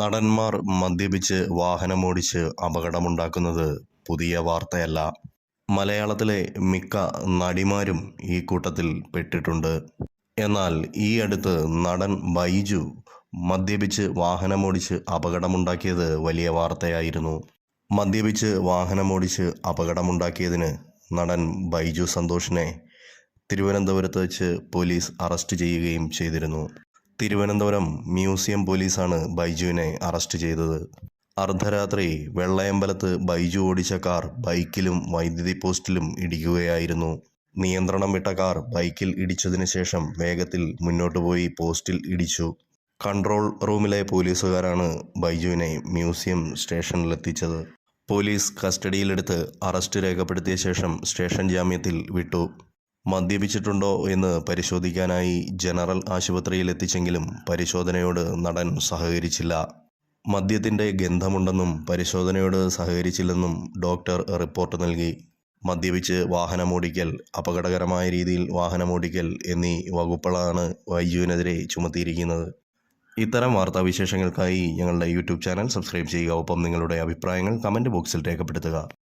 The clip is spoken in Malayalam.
നടന്മാർ മദ്യപിച്ച് വാഹനമോടിച്ച് അപകടമുണ്ടാക്കുന്നത് പുതിയ വാർത്തയല്ല. മലയാളത്തിലെ മിക്ക നടിമാരും ഈ കൂട്ടത്തിൽ പെട്ടിട്ടുണ്ട്. എന്നാൽ ഈ അടുത്ത് നടൻ ബൈജു മദ്യപിച്ച് വാഹനമോടിച്ച് അപകടമുണ്ടാക്കിയത് വലിയ വാർത്തയായിരുന്നു. മദ്യപിച്ച് വാഹനമോടിച്ച് അപകടമുണ്ടാക്കിയതിന് നടൻ ബൈജു സന്തോഷിനെ തിരുവനന്തപുരത്ത് വെച്ച് പോലീസ് അറസ്റ്റ് ചെയ്യുകയും ചെയ്തിരുന്നു. തിരുവനന്തപുരം മ്യൂസിയം പോലീസാണ് ബൈജുവിനെ അറസ്റ്റ് ചെയ്തത്. അർദ്ധരാത്രി വെള്ളയമ്പലത്ത് ബൈജു ഓടിച്ച കാർ ബൈക്കിലും വൈദ്യുതി പോസ്റ്റിലും ഇടിക്കുകയായിരുന്നു. നിയന്ത്രണം വിട്ട കാർ ബൈക്കിൽ ഇടിച്ചതിന് ശേഷം വേഗത്തിൽ മുന്നോട്ട് പോയി പോസ്റ്റിൽ ഇടിച്ചു. കൺട്രോൾ റൂമിലെ പോലീസുകാരാണ് ബൈജുവിനെ മ്യൂസിയം സ്റ്റേഷനിലെത്തിച്ചത്. പോലീസ് കസ്റ്റഡിയിലെടുത്ത് അറസ്റ്റ് രേഖപ്പെടുത്തിയ ശേഷം സ്റ്റേഷൻ ജാമ്യത്തിൽ വിട്ടു. മദ്യപിച്ചിട്ടുണ്ടോ എന്ന് പരിശോധിക്കാനായി ജനറൽ ആശുപത്രിയിൽ എത്തിച്ചെങ്കിലും പരിശോധനയോട് നടൻ സഹകരിച്ചില്ല. മദ്യത്തിന്റെ ഗന്ധമുണ്ടെന്നും പരിശോധനയോട് സഹകരിച്ചില്ലെന്നും ഡോക്ടർ റിപ്പോർട്ട് നൽകി. മദ്യപിച്ച് വാഹനമോടിക്കൽ അപകടകരമായ രീതിയിൽ വാഹനമോടിക്കൽ എന്നീ വകുപ്പുകളാണ് വൈജുവിനെതിരെ ചുമത്തിയിരിക്കുന്നത്. ഇത്തരം വാർത്താവിശേഷങ്ങൾക്കായി ഞങ്ങളുടെ യൂട്യൂബ് ചാനൽ സബ്സ്ക്രൈബ് ചെയ്യുക. ഒപ്പം നിങ്ങളുടെ അഭിപ്രായങ്ങൾ കമന്റ് ബോക്സിൽ രേഖപ്പെടുത്തുക.